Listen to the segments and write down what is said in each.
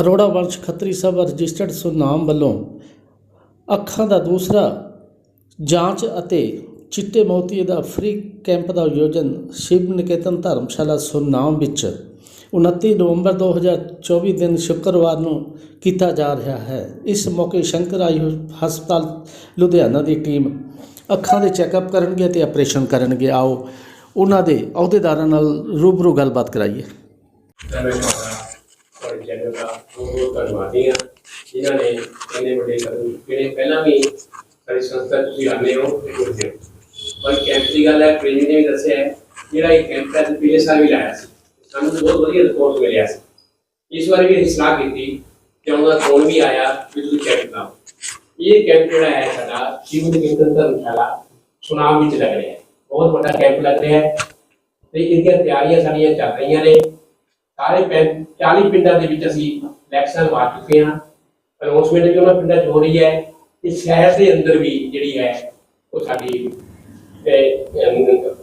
ਅਰੋੜਾ ਵੰਸ਼ ਖੱਤਰੀ ਸਭਾ ਰਜਿਸਟਰਡ ਸੁਨਾਮ ਵੱਲੋਂ ਅੱਖਾਂ ਦਾ ਦੂਸਰਾ ਜਾਂਚ ਅਤੇ ਚਿੱਟੇ ਮੋਤੀ ਦਾ ਫ੍ਰੀ ਕੈਂਪ ਦਾ ਆਯੋਜਨ ਸ਼ਿਵ ਨਿਕੇਤਨ ਧਰਮਸ਼ਾਲਾ ਸੁਨਾਮ ਵਿੱਚ 29 ਨਵੰਬਰ 2024 ਦਿਨ ਸ਼ੁੱਕਰਵਾਰ ਨੂੰ ਕੀਤਾ ਜਾ ਰਿਹਾ ਹੈ। ਇਸ ਮੌਕੇ ਸ਼ੰਕਰ ਆਈ ਹਸਪਤਾਲ ਲੁਧਿਆਣਾ ਦੀ ਟੀਮ ਅੱਖਾਂ ਦੇ ਚੈੱਕਅਪ ਕਰਨਗੇ ਤੇ ਆਪਰੇਸ਼ਨ ਕਰਨਗੇ। ਆਓ ਉਹਨਾਂ ਦੇ ਅਹੁਦੇਦਾਰਾਂ ਨਾਲ ਰੂਬਰੂ ਗੱਲਬਾਤ ਕਰਾਈਏ। ਤਾਂ ਮੈਂ ਤੁਹਾਡਾ ਤੁਹਾਡੇ ਚੈਨਲ ਦਾ ਬਹੁਤ ਬਹੁਤ ਧੰਨਵਾਦੀ ਹਾਂ ਜਿਨ੍ਹਾਂ ਨੇ ਇੰਨੇ ਵੱਡੇ ਕਦਮ ਜਿਹੜੇ ਪਹਿਲਾਂ ਵੀ ਸਾਡੀ ਸੰਸਥਾ 'ਚ ਤੁਸੀਂ ਆਉਂਦੇ ਹੋ ਤੇ ਜੁੜਦੇ ਹੋ ਪਰ ਕੈਂਪ ਦੀ ਗੱਲ ਹੈ, ਪ੍ਰੇਮੀ ਨੇ ਵੀ ਦੱਸਿਆ ਹੈ, ਜਿਹੜਾ ਇਹ ਕੈਂਪ ਹੈ, ਅਸੀਂ ਪਿਛਲੇ ਸਾਲ ਵੀ ਲਾਇਆ ਸੀ। ਸਾਨੂੰ ਬਹੁਤ ਵਧੀਆ ਰਿਸਪੌਂਸ ਮਿਲਿਆ ਸੀ। ਇਸ ਵਾਰ ਵੀ ਅਸੀਂ ਸਲਾਹ ਕੀਤੀ ਕਿ ਉਹਨਾਂ ਦਾ ਫੋਨ ਵੀ ਆਇਆ, ਵੀ ਤੁਸੀਂ ਚੈੱਕ ਕਰਾਓ ਇਹ ਕੈਂਪ ਜਿਹੜਾ ਹੈ, ਸਾਡਾ ਸ਼ਿਵ ਨਿਕੇਤਨ ਧਰਮਸ਼ਾਲਾ, ਸੁਨਾਮ ਵਿੱਚ ਲੱਗ ਰਿਹਾ ਹੈ। ਬਹੁਤ ਵੱਡਾ ਕੈਂਪ ਲੱਗ ਰਿਹਾ ਹੈ। ਤੇ ਇਹਦੀਆਂ ਤਿਆਰੀਆਂ ਸਾਡੀਆਂ ਚੱਲ ਰਹੀਆਂ ਨੇ। ਸਾਰੇ ਪਿੰਡ 40 ਪਿੰਡਾਂ ਦੇ ਵਿੱਚ ਅਸੀਂ ਇਲੈਕਸ਼ਨ ਵਾ ਚੁੱਕੇ ਹਾਂ। ਅਨਾਉਂਸਮੈਂਟ ਵੀ ਉਹਨਾਂ ਪਿੰਡਾਂ 'ਚ ਹੋ ਰਹੀ ਹੈ ਤੇ ਸ਼ਹਿਰ ਦੇ ਅੰਦਰ ਵੀ ਜਿਹੜੀ ਹੈ, ਉਹ ਸਾਡੀ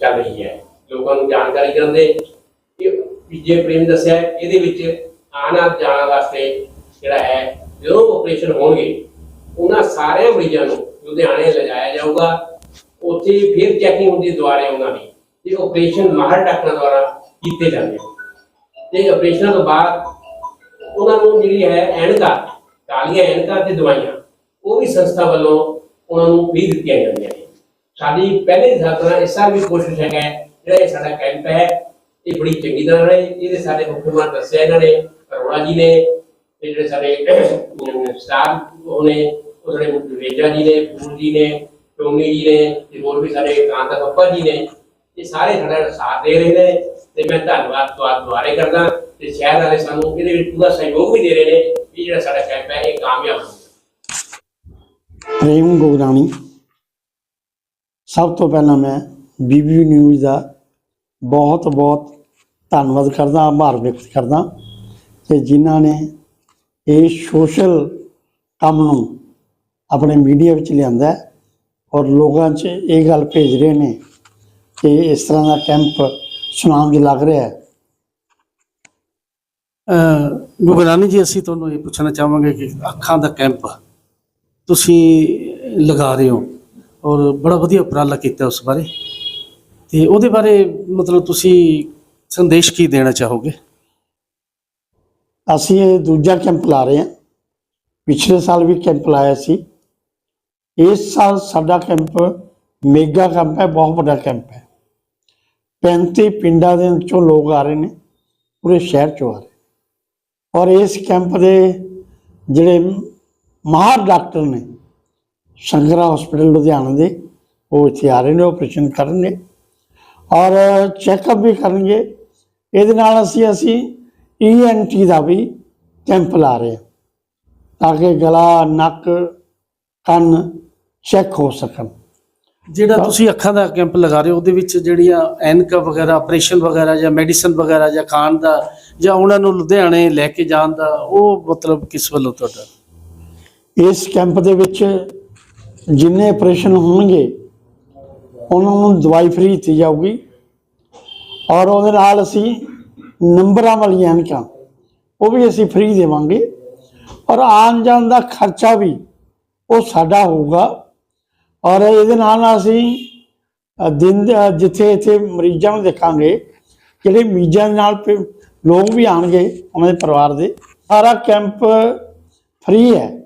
ਚੱਲ ਰਹੀ ਹੈ। ਲੋਕਾਂ ਨੂੰ ਜਾਣਕਾਰੀ ਕਰਨ ਦੇ ਇਹ ਪ੍ਰੇਮ ਦੱਸਿਆ ਇਹਦੇ ਵਿੱਚ ਆਣਾ ਜਾਣ ਵਾਸਤੇ ਜਿਹੜਾ ਹੈ, ਜਦੋਂ ਆਪਰੇਸ਼ਨ ਹੋਣਗੇ, ਉਹਨਾਂ ਸਾਰੇ ਮਰੀਜ਼ਾਂ ਨੂੰ ਲੁਧਿਆਣੇ ਲਿਜਾਇਆ ਜਾਊਗਾ। ਉੱਥੇ ਫਿਰ ਚੈਕਿੰਗ ਹੁੰਦੀ ਦੁਆਰੇ ਉਹਨਾਂ ਦੀ ਤੇ ਆਪਰੇਸ਼ਨ ਮਾਹਰ ਡਾਕਟਰਾਂ ਦੁਆਰਾ ਕੀਤੇ ਜਾਂਦੇ ਹਨ ਤੇ ਆਪਰੇਸ਼ਨ ਤੋਂ ਬਾਅਦ ਉਹਨਾਂ ਨੂੰ ਜਿਹੜੀ ਹੈ ਐਨਕਾਂ ਕਾਲੀਆਂ ਐਨਕਾਂ ਤੇ ਦਵਾਈਆਂ ਉਹ ਵੀ ਸੰਸਥਾ ਵੱਲੋਂ ਉਹਨਾਂ ਨੂੰ ਫ੍ਰੀ ਦਿੱਤੀਆਂ ਜਾਂਦੀਆਂ ਨੇ। ਸਾਡੀ ਪਹਿਲੇ ਸਾਥਣਾ ਇਸ ਸਾਲ ਵੀ ਕੋਸ਼ਿਸ਼ ਹੈਗਾ ਹੈ, ਜਿਹੜਾ ਇਹ ਸਾਡਾ ਕੈਂਪ ਹੈ ਇਹ ਬੜੀ ਚੰਗੀ ਤਰ੍ਹਾਂ ਰਹੇ। ਇਹਦੇ ਸਾਡੇ ਹੁਕਮਾਂ ਦੱਸਿਆ ਇਹਨਾਂ ਨੇ ਅਰੋੜਾ ਜੀ ਨੇ ਤੇ ਜਿਹੜੇ ਸਾਡੇ ਸਟਾਫ ਉਹਨੇ ਉਹ ਸਾਡੇ ਰੇਜਾ ਜੀ ਨੇ ਪੂਰ ਜੀ ਨੇ ਟੋਨੀ ਜੀ ਨੇ ਤੇ ਹੋਰ ਵੀ ਸਾਡੇ ਕਾਂਤਾ ਪੱਪਾ ਜੀ ਨੇ। ਇਹ ਸਾਰੇ ਸਾਡਾ ਸਾਥ ਦੇ ਰਹੇ ਨੇ ਤੇ ਮੈਂ ਧੰਨਵਾਦ ਤੁਹਾਡਾ ਦੁਆਰੇ ਕਰਦਾ ਤੇ ਸ਼ਹਿਰ ਵਾਲੇ ਸਾਨੂੰ ਇਹਦੇ ਵਿੱਚ ਪੂਰਾ ਸਹਿਯੋਗ ਵੀ ਦੇ ਰਹੇ ਨੇ ਵੀ ਜਿਹੜਾ ਸਾਡਾ ਕੈਂਪ ਹੈ ਇਹ ਕਾਮਯਾਬ ਹੋ ਪ੍ਰੇਮ ਗੋਗਰਾਣੀ, ਸਭ ਤੋਂ ਪਹਿਲਾਂ ਮੈਂ ਬੀਬੀ ਨਿਊਜ਼ ਦਾ ਬਹੁਤ ਬਹੁਤ ਧੰਨਵਾਦ ਕਰਦਾ, ਆਭਾਰ ਵਿਅਕਤ ਕਰਦਾ ਕਿ ਜਿਨ੍ਹਾਂ ਨੇ ਇਹ ਸੋਸ਼ਲ ਕੰਮ ਨੂੰ ਆਪਣੇ ਮੀਡੀਆ ਵਿੱਚ ਲਿਆਂਦਾ ਔਰ ਲੋਕਾਂ 'ਚ ਇਹ ਗੱਲ ਭੇਜ ਰਹੇ ਨੇ ਕਿ ਇਸ ਤਰ੍ਹਾਂ ਦਾ ਕੈਂਪ ਸੁਨਾਮ 'ਚ ਲੱਗ ਰਿਹਾ ਹੈ। ਗੁਗਰਾਨੀ ਜੀ, ਅਸੀਂ ਤੁਹਾਨੂੰ ਇਹ ਪੁੱਛਣਾ ਚਾਹਾਂਗੇ ਕਿ ਅੱਖਾਂ ਦਾ ਕੈਂਪ ਤੁਸੀਂ ਲਗਾ ਰਹੇ ਹੋ ਔਰ ਬੜਾ ਵਧੀਆ ਉਪਰਾਲਾ ਕੀਤਾ ਉਸ ਬਾਰੇ। ਤੇ ਉਹਦੇ ਬਾਰੇ ਮਤਲਬ ਤੁਸੀਂ ਸੰਦੇਸ਼ ਕੀ ਦੇਣਾ ਚਾਹੋਗੇ? ਅਸੀਂ ਇਹ ਦੂਜਾ ਕੈਂਪ ਲਾ ਰਹੇ ਹਾਂ। ਪਿਛਲੇ ਸਾਲ ਵੀ ਕੈਂਪ ਲਾਇਆ ਸੀ। ਇਸ ਸਾਲ ਸਾਡਾ ਕੈਂਪ ਮੇਗਾ ਕੈਂਪ ਹੈ, ਬਹੁਤ ਵੱਡਾ ਕੈਂਪ ਹੈ। 35 ਪਿੰਡਾਂ ਦੇ ਵਿੱਚੋਂ ਲੋਕ ਆ ਰਹੇ ਨੇ, ਪੂਰੇ ਸ਼ਹਿਰ ਚੋਂ ਆ ਰਹੇ ਔਰ ਇਸ ਕੈਂਪ ਦੇ ਜਿਹੜੇ ਮਾਹਰ ਡਾਕਟਰ ਨੇ ਸ਼ੰਕਰਾ ਹਸਪੀਟਲ ਲੁਧਿਆਣਾ ਦੇ, ਉਹ ਇੱਥੇ ਆ ਰਹੇ ਨੇ ਆਪਰੇਸ਼ਨ ਕਰਨਗੇ। ਔਰ ਚੈੱਕਅਪ ਵੀ ਕਰਨਗੇ। ਇਹਦੇ ਨਾਲ ਅਸੀਂ ਅਸੀਂ ਈਐਨਟੀ ਦਾ ਵੀ ਕੈਂਪ ਲਾ ਰਹੇ ਹਾਂ, ਤਾਂ ਕਿ ਗਲਾ, ਨੱਕ, ਕੰਨ ਚੈੱਕ ਹੋ ਸਕਣ। ਜਿਹੜਾ ਤੁਸੀਂ ਅੱਖਾਂ ਦਾ ਕੈਂਪ ਲਗਾ ਰਹੇ ਹੋ ਉਹਦੇ ਵਿੱਚ ਜਿਹੜੀਆਂ ਐਨਕ ਵਗੈਰਾ ਆਪਰੇਸ਼ਨ ਵਗੈਰਾ ਜਾਂ ਮੈਡੀਸਨ ਵਗੈਰਾ ਜਾਂ ਖਾਣ ਦਾ ਜਾਂ ਉਹਨਾਂ ਨੂੰ ਲੁਧਿਆਣੇ ਲੈ ਕੇ ਜਾਣ ਦਾ ਉਹ ਮਤਲਬ ਕਿਸ ਵੱਲੋਂ ਤੁਹਾਡਾ? ਇਸ ਕੈਂਪ ਦੇ ਵਿੱਚ ਜਿੰਨੇ ਆਪਰੇਸ਼ਨ ਹੋਣਗੇ ਉਹਨਾਂ ਨੂੰ ਦਵਾਈ ਫ੍ਰੀ ਦਿੱਤੀ ਜਾਊਗੀ ਔਰ ਉਹਦੇ ਨਾਲ ਅਸੀਂ ਨੰਬਰਾਂ ਵਾਲੀਆਂ ਐਨਕਾਂ ਉਹ ਵੀ ਅਸੀਂ ਫ੍ਰੀ ਦੇਵਾਂਗੇ ਔਰ ਆਉਣ ਜਾਣ ਦਾ ਖਰਚਾ ਵੀ ਉਹ ਸਾਡਾ ਹੋਊਗਾ ਔਰ ਇਹਦੇ ਨਾਲ ਨਾਲ ਅਸੀਂ ਦਿਨ ਜਿੱਥੇ ਇੱਥੇ ਮਰੀਜ਼ਾਂ ਨੂੰ ਦੇਖਾਂਗੇ, ਜਿਹੜੇ ਮਰੀਜ਼ਾਂ ਦੇ ਨਾਲ ਪ- ਲੋਕ ਵੀ ਆਣਗੇ ਉਹਨਾਂ ਦੇ ਪਰਿਵਾਰ ਦੇ, ਸਾਰਾ ਕੈਂਪ ਫ੍ਰੀ ਹੈ।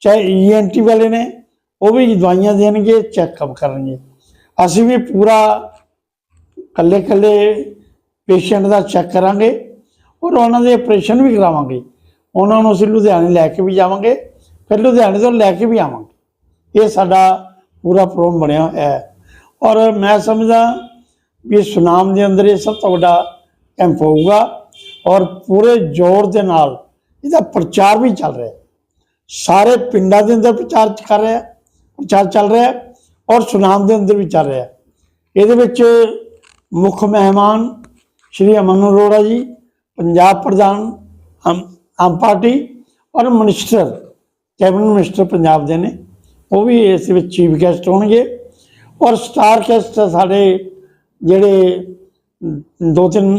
ਚਾਹੇ ਈਐਨਟੀ ਵਾਲੇ ਨੇ, ਉਹ ਵੀ ਦਵਾਈਆਂ ਦੇਣਗੇ, ਚੈੱਕਅਪ ਕਰਨਗੇ। ਅਸੀਂ ਵੀ ਪੂਰਾ ਕੱਲੇ ਕੱਲੇ ਪੇਸ਼ੈਂਟ ਦਾ ਚੈੱਕ ਕਰਾਂਗੇ ਔਰ ਉਹਨਾਂ ਦੇ ਆਪਰੇਸ਼ਨ ਵੀ ਕਰਾਵਾਂਗੇ। ਉਹਨਾਂ ਨੂੰ ਅਸੀਂ ਲੁਧਿਆਣੇ ਲੈ ਕੇ ਵੀ ਜਾਵਾਂਗੇ, ਫਿਰ ਲੁਧਿਆਣੇ ਤੋਂ ਲੈ ਕੇ ਵੀ ਆਵਾਂਗੇ। ਇਹ ਸਾਡਾ ਪੂਰਾ ਪ੍ਰੋਗਰਾਮ ਬਣਿਆ ਹੋਇਆ ਹੈ। ਔਰ ਮੈਂ ਸਮਝਦਾ ਵੀ ਸੁਨਾਮ ਦੇ ਅੰਦਰ ਇਹ ਸਭ ਤੋਂ ਵੱਡਾ ਕੈਂਪ ਹੋਊਗਾ ਔਰ ਪੂਰੇ ਜ਼ੋਰ ਦੇ ਨਾਲ ਇਹਦਾ ਪ੍ਰਚਾਰ ਵੀ ਚੱਲ ਰਿਹਾ ਸਾਰੇ ਪਿੰਡਾਂ ਦੇ ਅੰਦਰ ਪ੍ਰਚਾਰ ਕਰ ਰਿਹਾ ਪ੍ਰਚਾਰ ਚੱਲ ਰਿਹਾ ਔਰ ਸੁਨਾਮ ਦੇ ਅੰਦਰ ਵੀ ਚੱਲ ਰਿਹਾ ਇਹਦੇ ਵਿੱਚ ਮੁੱਖ ਮਹਿਮਾਨ ਸ਼੍ਰੀ ਅਮਨ ਅਰੋੜਾ ਜੀ, ਪੰਜਾਬ ਪ੍ਰਧਾਨ ਆਮ ਆਮ ਪਾਰਟੀ ਔਰ ਮਿਨਿਸਟਰ, ਕੈਬਨਿਟ ਮਿਨਿਸਟਰ ਪੰਜਾਬ ਦੇ ਨੇ। ਉਹ ਵੀ ਇਸ ਵਿੱਚ ਚੀਫ ਗੈਸਟ ਹੋਣਗੇ। ਔਰ ਸਟਾਰ ਗੈਸਟ ਸਾਡੇ ਜਿਹੜੇ ਦੋ ਤਿੰਨ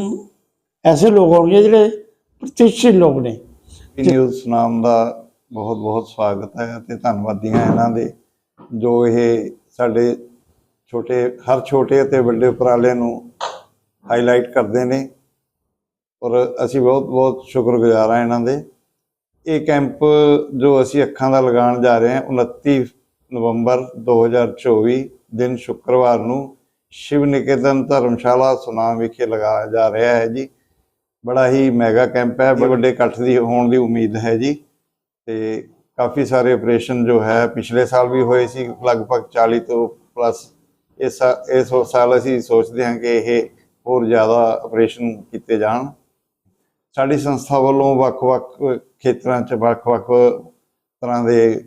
ਐਸੇ ਲੋਕ ਹੋਣਗੇ ਜਿਹੜੇ ਪ੍ਰਤਿਸ਼ਠਿਤ ਲੋਕ ਨੇ। ਨਿਊਜ਼ ਨਾਮ ਦਾ ਬਹੁਤ ਬਹੁਤ ਸਵਾਗਤ ਹੈ ਅਤੇ ਧੰਨਵਾਦੀਆਂ ਇਹਨਾਂ ਦੇ ਜੋ ਇਹ ਸਾਡੇ ਛੋਟੇ, ਹਰ ਛੋਟੇ ਅਤੇ ਵੱਡੇ ਉਪਰਾਲੇ ਨੂੰ ਹਾਈਲਾਈਟ ਕਰਦੇ ਨੇ। ਔਰ ਅਸੀਂ ਬਹੁਤ ਬਹੁਤ ਸ਼ੁਕਰਗੁਜ਼ਾਰ ਹਾਂ ਇਹਨਾਂ ਦੇ। ਇਹ ਕੈਂਪ ਜੋ ਅਸੀਂ ਅੱਖਾਂ ਦਾ ਲਗਾਉਣ ਜਾ ਰਹੇ ਹਾਂ 29 ਨਵੰਬਰ 2024 ਦਿਨ ਸ਼ੁੱਕਰਵਾਰ ਨੂੰ ਸ਼ਿਵ ਨਿਕੇਤਨ ਧਰਮਸ਼ਾਲਾ ਸੁਨਾਮ ਵਿਖੇ ਲਗਾਇਆ ਜਾ ਰਿਹਾ ਹੈ ਜੀ। ਬੜਾ ਹੀ ਮੈਗਾ ਕੈਂਪ ਹੈ, ਬੜੇ ਵੱਡੇ ਇਕੱਠ ਦੀ ਹੋਣ ਦੀ ਉਮੀਦ ਹੈ ਜੀ। ਤੇ ਕਾਫੀ ਸਾਰੇ ਆਪਰੇਸ਼ਨ ਜੋ ਹੈ, ਪਿਛਲੇ ਸਾਲ ਵੀ ਹੋਏ ਸੀ, ਲਗਭਗ 40 ਤੋਂ ਪਲੱਸ ਇਸ ਇਸ ਸਾਲ ਅਸੀਂ ਸੋਚਦੇ ਹਾਂ ਕਿ ਇਹ ਹੋਰ ਜ਼ਿਆਦਾ ਆਪਰੇਸ਼ਨ ਕੀਤੇ ਜਾਣ। ਸਾਡੀ ਸੰਸਥਾ ਵੱਲੋਂ ਵੱਖ-ਵੱਖ ਖੇਤਰਾਂ 'ਚ ਵੱਖ-ਵੱਖ ਤਰ੍ਹਾਂ ਦੇ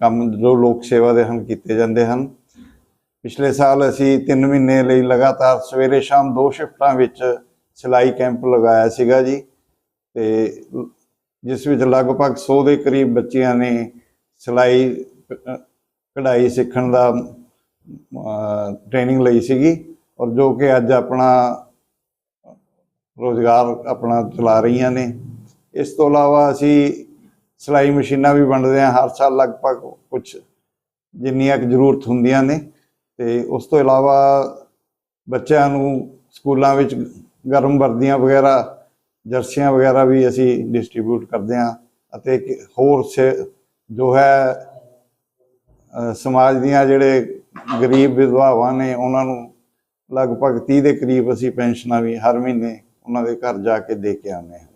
ਕੰਮ ਜੋ ਲੋਕ ਸੇਵਾ ਦੇ ਹਨ ਕੀਤੇ ਜਾਂਦੇ ਹਨ। ਪਿਛਲੇ ਸਾਲ ਅਸੀਂ 3 ਮਹੀਨੇ ਲਈ ਲਗਾਤਾਰ ਸਵੇਰੇ ਸ਼ਾਮ ਦੋ ਸ਼ਿਫਟਾਂ ਵਿੱਚ ਸਿਲਾਈ ਕੈਂਪ ਲਗਾਇਆ ਸੀਗਾ ਜੀ ਤੇ ਜਿਸ ਵਿੱਚ ਲਗਭਗ 100 ਦੇ ਕਰੀਬ ਬੱਚਿਆਂ ਨੇ ਸਿਲਾਈ ਕਢਾਈ ਸਿੱਖਣ ਦਾ ਟ੍ਰੇਨਿੰਗ ਲਈ ਸੀਗੀ ਔਰ ਜੋ ਕਿ ਅੱਜ ਆਪਣਾ ਰੋਜ਼ਗਾਰ ਆਪਣਾ ਚਲਾ ਰਹੀਆਂ ਨੇ। ਇਸ ਤੋਂ ਇਲਾਵਾ ਅਸੀਂ ਸਿਲਾਈ ਮਸ਼ੀਨਾਂ ਵੀ ਵੰਡਦੇ ਹਾਂ ਹਰ ਸਾਲ ਲਗਭਗ ਕੁਝ ਜਿੰਨੀਆਂ ਕੁ ਜ਼ਰੂਰਤ ਹੁੰਦੀਆਂ ਨੇ। ਤੇ ਉਸ ਤੋਂ ਇਲਾਵਾ ਬੱਚਿਆਂ ਨੂੰ ਸਕੂਲਾਂ ਵਿੱਚ ਗਰਮ ਵਰਦੀਆਂ ਵਗੈਰਾ, ਜਰਸੀਆਂ ਵਗੈਰਾ ਵੀ ਅਸੀਂ ਡਿਸਟ੍ਰੀਬਿਊਟ ਕਰਦੇ ਹਾਂ ਅਤੇ ਹੋਰ ਸੇ- ਜੋ ਹੈ ਸਮਾਜ ਦੀਆਂ ਜਿਹੜੇ ਗਰੀਬ ਵਿਧਵਾਵਾਂ ਨੇ, ਉਹਨਾਂ ਨੂੰ ਲਗਭਗ 30 ਦੇ ਕਰੀਬ ਅਸੀਂ ਪੈਨਸ਼ਨਾਂ ਵੀ ਹਰ ਮਹੀਨੇ ਉਹਨਾਂ ਦੇ ਘਰ ਜਾ ਕੇ ਦੇ ਕੇ ਆਉਂਦੇ ਹਾਂ।